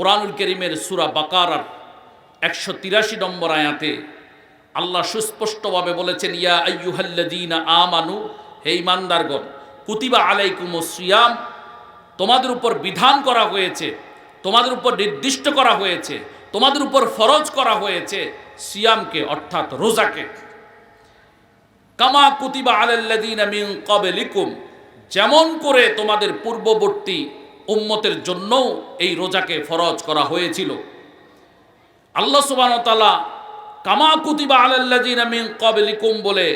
কোরআনুল করিমের সুরা বাকারার একশো তিরাশি নম্বর আয়াতে আল্লাহ সুস্পষ্টভাবে বলেছেন, ইয়া আইয়ুহাল্লাযীনা আমানু হে ইমানদারগণ কুতিবা আলাইকুম সিয়াম তোমাদের উপর বিধান করা হয়েছে তোমাদের উপর নির্দিষ্ট করা হয়েছে তোমাদের উপর ফরজ করা হয়েছে সিয়ামকে অর্থাৎ রোজাকে। কামা কুতিবা আলাল্লাযীনা মিন ক্বাবলিকুম, যেমন করে তোমাদের পূর্ববর্তী উম্মতের জন্যও এই রোজাকে ফরজ করা হয়েছিল। আল্লাহ তাআলা কামা কুতিবা আলাল্লাযীনা মিন ক্বাবলিকুম বলে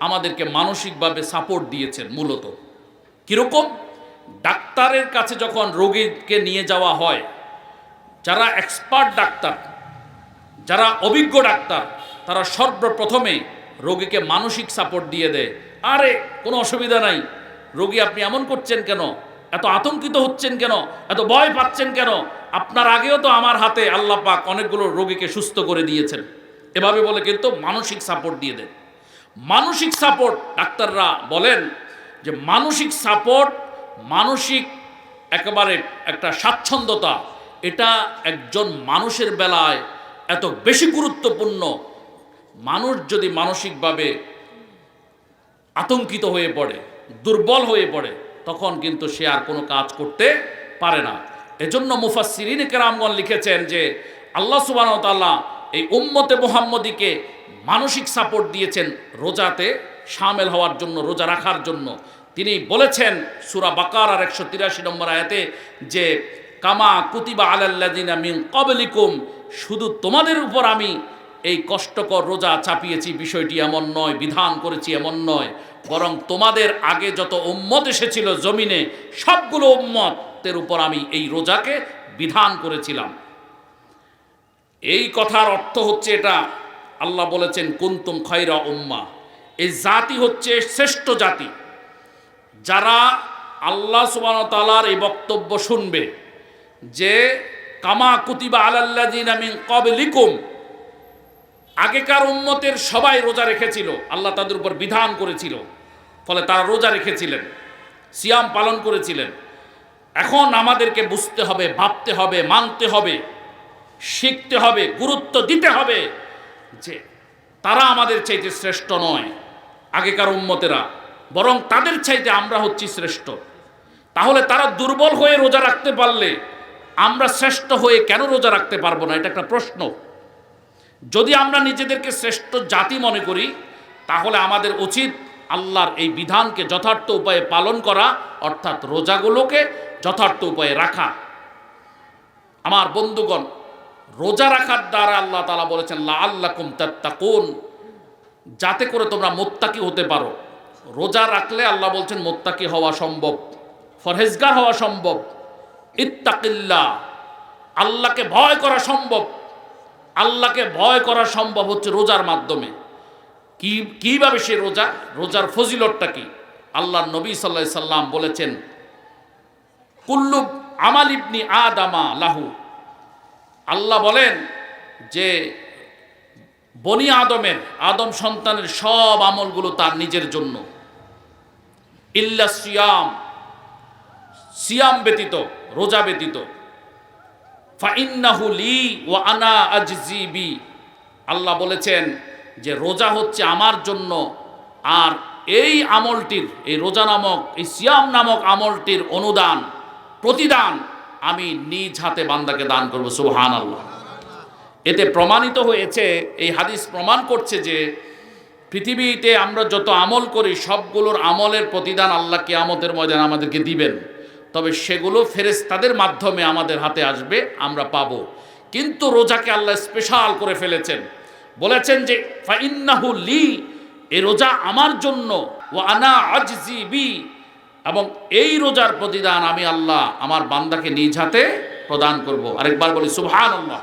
আমাদেরকে মানসিকভাবে সাপোর্ট দিয়েছেন মূলত। কীরকম? ডাক্তারের কাছে যখন রোগীকে নিয়ে যাওয়া হয়, যারা এক্সপার্ট ডাক্তার, যারা অভিজ্ঞ ডাক্তার, তারা সর্বপ্রথমে রোগীকে মানসিক সাপোর্ট দিয়ে দেয়। আরে, কোনো অসুবিধা নাই। রোগী আপনি এমন করছেন কেন? এত আতঙ্কিত হচ্ছেন কেন? এত ভয় পাচ্ছেন কেন? আপনার আগেও তো আমার হাতে আল্লাহ পাক অনেকগুলো রোগীকে সুস্থ করে দিয়েছেন। এভাবে বলে কিন্তু মানসিক সাপোর্ট দিয়ে দেন। মানসিক সাপোর্ট ডাক্তাররা বলেন যে মানসিক সাপোর্ট মানসিক একেবারে একটা স্বাচ্ছন্দ্যতা, এটা একজন মানুষের বেলায় এত বেশি গুরুত্বপূর্ণ। মানুষ যদি মানসিকভাবে আতঙ্কিত হয়ে পড়ে, দুর্বল হয়ে পড়ে তখন কিন্তু সে আর কোনো কাজ করতে পারে না। এজন্য মুফাসসিরিন কেরামগণ লিখেছেন যে, আল্লাহ তাআলা এই উম্মতে মোহাম্মদীকে মানসিক সাপোর্ট দিয়েছেন রোজাতে সামেল হওয়ার জন্য, রোজা রাখার জন্য। তিনি বলেছেন সুরা বাকার আর একশো তিরাশি নম্বর আয়াতে যে, কামা কুতিবা আলাল্লাদিনা মিন কবলিকুম শুধু তোমাদের উপর আমি এই কষ্টকর রোজা চাপিয়েছি, বিষয়টি এমন নয়, বিধান করেছি এমন নয়। বরং তোমাদের আগে যত উম্মত এসেছিল জমিনে, সবগুলো উম্মতের উপর আমি এই রোজাকে বিধান করেছিলাম। এই কথার অর্থ হচ্ছে এটা। আল্লাহ বলেছেন, কুন্তুম খৈরা উম্মা। এই জাতি হচ্ছে শ্রেষ্ঠ জাতি। যারা আল্লাহ সুবান তালার এই বক্তব্য শুনবে যে, কামা কুতিবা আলাল্লাদিন আমিন কবলিকুম আগেকার উম্মতের সবাই রোজা রেখেছিল, আল্লাহ তাদের উপর বিধান করেছিল, ফলে তারা রোজা রেখেছিলেন, সিয়াম পালন করেছিলেন। এখন আমাদেরকে বুঝতে হবে, ভাবতে হবে, মানতে হবে, শিখতে হবে, গুরুত্ব দিতে হবে যে তারা আমাদের চাইতে শ্রেষ্ঠ নয়, আগেকার উম্মতেরা। বরং তাদের চাইতে আমরা হচ্ছি শ্রেষ্ঠ। তাহলে তারা দুর্বল হয়ে রোজা রাখতে পারলে আমরা শ্রেষ্ঠ হয়ে কেন রোজা রাখতে পারব না? এটা একটা প্রশ্ন। যদি আমরা নিজেদেরকে শ্রেষ্ঠ জাতি মনে করি, তাহলে আমাদের উচিত আল্লাহর এই বিধানকে যথার্থ উপায়ে পালন করা, অর্থাৎ রোজাগুলোকে যথার্থ উপায়ে রাখা। আমার বন্ধুগণ, রোজা রাখার দ্বারা আল্লাহ তালা বলেছেন লা আল্লাহ কুম তাত্তাকুন যাতে করে তোমরা মোত্তাকি হতে পারো। রোজা রাখলে আল্লাহ বলছেন, মোত্তাকি হওয়া সম্ভব ফরহেজগার হওয়া সম্ভব ইত্তাকিল্লা আল্লাহকে ভয় করা সম্ভব আল্লাহকে ভয় করা সম্ভব হচ্ছে রোজার মাধ্যমে। কি, কীভাবে সে রোজা? রোজার ফজিলতটা কি? আল্লাহ নবী সাল্লাহ সাল্লাম বলেছেন, কুল্লু আমাল ইবনি আদামা লাহু। আল্লাহ বলেন যে, বনি আদমের, আদম সন্তানের সব আমলগুলো তার নিজের জন্য। ইল্লা সিয়াম সিয়াম ব্যতীত, রোজা ব্যতীত। আল্লাহ বলেছেন যে রোজা হচ্ছে আমার জন্য আর এই আমলটির, এই রোজা নামক, এই সিয়াম নামক আমলটির অনুদান, প্রতিদান আমি নিজ হাতে বান্দাকে দান করব সুহান আল্লাহ এতে প্রমাণিত হয়েছে, এই হাদিস প্রমাণ করছে যে পৃথিবীতে আমরা যত আমল করি, সবগুলোর আমলের প্রতিদান আল্লাহ কিয়ামতের ময়দান আমাদেরকে দিবেন। তবে সেগুলো ফেরেস্তাদের মাধ্যমে আমাদের হাতে আসবে, আমরা পাব। কিন্তু রোজাকে আল্লাহ স্পেশাল করে ফেলেছেন। বলেছেন যে, ফাইন্নাহু লি, এ রোজা আমার জন্য ও আনা আজজিবি এবং এই রোজার প্রতিদান আমি আল্লাহ আমার বান্দাকে নিজ হাতে প্রদান করব। আরেকবার বলি সুবহান আল্লাহ